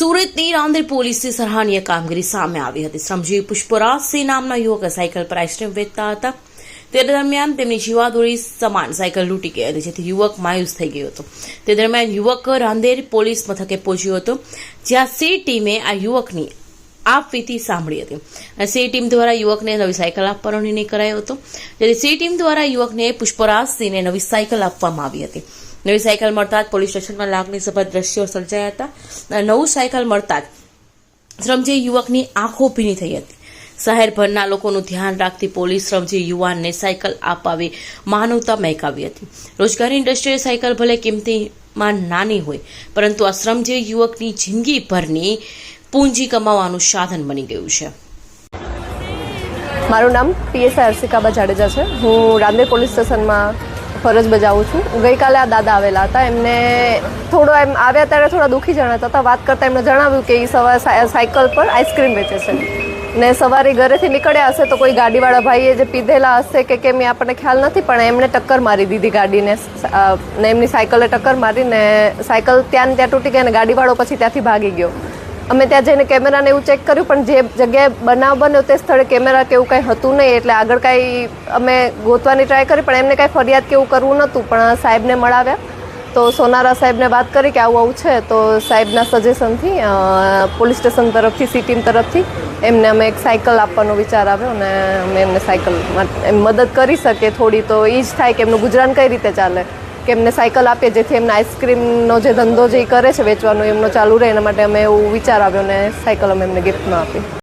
સુરતની રાંદેર પોલીસની સરાહનીય કામગીરી સામે આવી હતી. શ્રમજીવી પુષ્પરાજસિંહ નામના યુવક સાયકલ પર આઈસ્ક્રીમ વેચતા હતા. તે દરમિયાન તેમની જીવાદોરી સમાન સાયકલ લૂંટી ગઈ હતી, જેથી યુવક માયુસ થઈ ગયો હતો. તે દરમિયાન યુવક રાંદેર પોલીસ મથકે પહોંચ્યો હતો, જ્યાં સી ટીમે આ યુવકની આપવીતી સાંભળી હતી. અને સી ટીમ દ્વારા યુવકને નવી સાયકલ આપવાનો નિર્ણય કરાયો હતો. જેથી સી ટીમ દ્વારા યુવકને પુષ્પરાજસિંહને નવી સાયકલ આપવામાં આવી હતી. નવી સાયકલ મળતા જ પોલીસ સ્ટેશનમાં લાગણીસભર દ્રશ્યો સર્જાયા હતા. નવું સાયકલ મળતા જ શ્રમજી યુવકની આંખો ભીની થઈ હતી. શહેરભરના લોકોનું ધ્યાન રાખતી પોલીસ શ્રમજી યુવાનને સાયકલ અપાવી માનવતા મહેકાવી હતી. રોજગારી ઇન્ડસ્ટ્રીએ સાયકલ ભલે કિંમતીમાં નાની હોય, પરંતુ આ શ્રમજી યુવકની જિંદગીભરની પૂંજી કમાવાનું સાધન બની ગયું છે. મારું નામ પીએસઆઈ અર્ષિકાબા જાડેજા છે. હું રાંદેર પોલીસ સ્ટેશનમાં ફરજ બજાવું છું. ગઈકાલે આ દાદા આવેલા હતા. એમને થોડો એમ આવ્યા ત્યારે થોડા દુઃખી જણાતા હતા. વાત કરતાં એમને જણાવ્યું કે એ સવારે સાયકલ પર આઈસ્ક્રીમ વેચે છે. ને સવારે ઘરેથી નીકળ્યા હશે તો કોઈ ગાડીવાળા ભાઈએ જે પીધેલા હશે કે કેમ એ આપણને ખ્યાલ નથી, પણ એમણે ટક્કર મારી દીધી ગાડીને. ને એમની સાયકલે ટક્કર મારીને સાયકલ ત્યાં ત્યાં તૂટી ગઈ અને ગાડીવાળો પછી ત્યાંથી ભાગી ગયો. અમે ત્યાં જઈને કેમેરાને એવું ચેક કર્યું, પણ જે જગ્યાએ બનાવ બન્યો તે સ્થળે કેમેરા કે એવું કાંઈ હતું નહીં, એટલે આગળ કાંઈ અમે ગોતવાની ટ્રાય કરી, પણ એમને કાંઈ ફરિયાદ કે એવું કરવું નહોતું, પણ સાહેબને મળાવ્યા. તો સોનારા સાહેબને વાત કરી કે આવું આવું છે, તો સાહેબના સજેશનથી પોલીસ સ્ટેશન તરફથી સી ટીમ તરફથી એમને અમે એક સાયકલ આપવાનો વિચાર આવ્યો અને અમે એમને સાયકલ મદદ કરી શકીએ. થોડી તો એ જ થાય કે એમનું ગુજરાન કઈ રીતે ચાલે. કે એમને સાયકલ આપીએ જેથી એમને આઈસ્ક્રીમનો જે ધંધો જે કરે છે વેચવાનો એમનો ચાલુ રહે, એના માટે અમે એવું વિચાર આવ્યો ને સાયકલ અમે એમને ગિફ્ટમાં આપી.